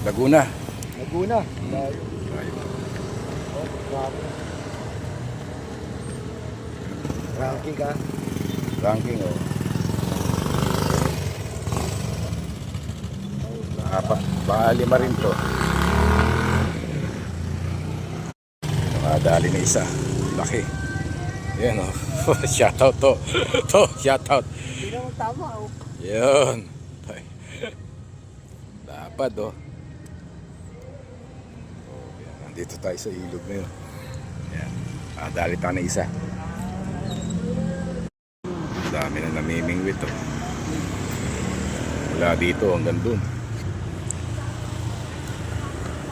Laguna. Laguna. Layo. Layo. Oh, grabe. Ranking ka. Ranking oh. Apat, baka lima rin to. Nakadali na isa. Laki. Yan oh. shoutout to. to, shoutout. Hindi naman tama oh. Yun. Dapat oh. Yan, Nandito tayo sa ilog na yun. Yan. Ah, dali tayo na isa. Ang dami na namimingwit oh. Mula dito hanggang dun.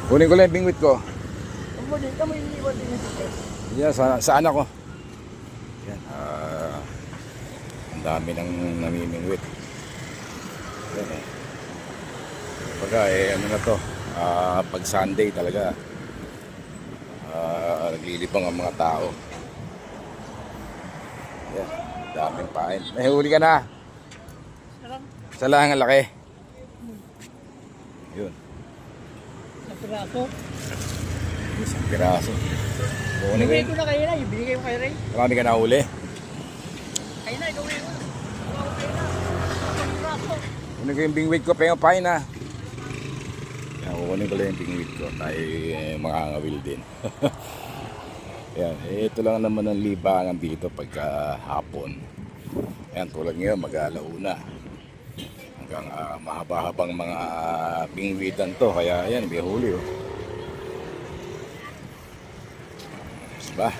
Kunin ko lang yung bingwit ko. Ang mali ka may iniwan din ito. Yan, sa, saan ako? Yan. Ah, ang dami ng namimingwit. Yan eh. Pagka eh, ano na to, ah, pag Sunday talaga, naglilibang ang mga tao. Yan, daming pain. May huli ka na. Sarang Sa lang ang laki. Yun, sa piraso. isang piraso. Ibigay ko na kayo na. Ibigay ko kayo rin. Marami ka na huli. Kayo na, ikaw piraso. Kunin ko yung bingwit ko, pengo pain na. Kukunin ko lang yung bingwit ko. Tayo eh, mga angawil din. Yan, eh, ito lang naman ang libangan dito pagka hapon. Yan, tulad ngayon, mag-alauna. Hanggang ah, mahaba-habang mga bingwitan to. Kaya yan, may huli oh. Diba?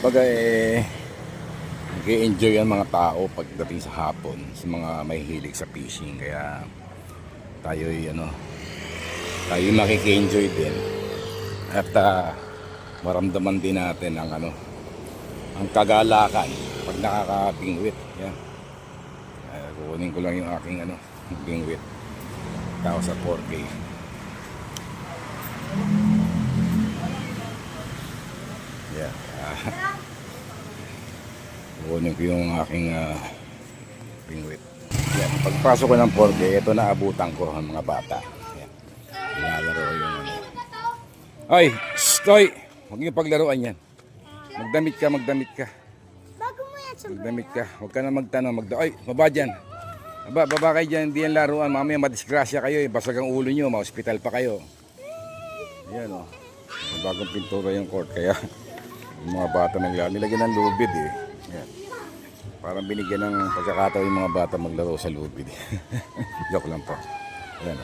Baga eh, nag-enjoy ang mga tao pagdating sa hapon sa mga may hilig sa fishing kaya tayo ano tayo makiki-enjoy din at ah, maramdaman din natin ang ano ang kagalakan pag nakakapingwit yan uh, kukunin ko lang yung aking ano bingwit tao sa 4K yan ah, kukunin ko yung aking ah, pingwit. Yan, pagpasok ko ng 4K, ito na abutan ko ang mga bata. Yan. Nilalaro yung ano. Ay, stoy! Huwag niyo paglaruan yan. Magdamit ka, magdamit ka. Bago mo yan sa Magdamit ka. Huwag ka na magtanong. Magda Ay, baba dyan. Baba, baba kayo dyan. Hindi yan laruan. Mamaya madisgrasya kayo. Eh. Basag ang ulo nyo. Ma-hospital pa kayo. Yan o. Oh. Bagong pintura yung court. Kaya yung mga bata naglaro. Nilagyan ng lubid eh. Yan. Parang binigyan ng pagkakataon yung mga bata maglaro sa lubid. Joke lang po. Yan.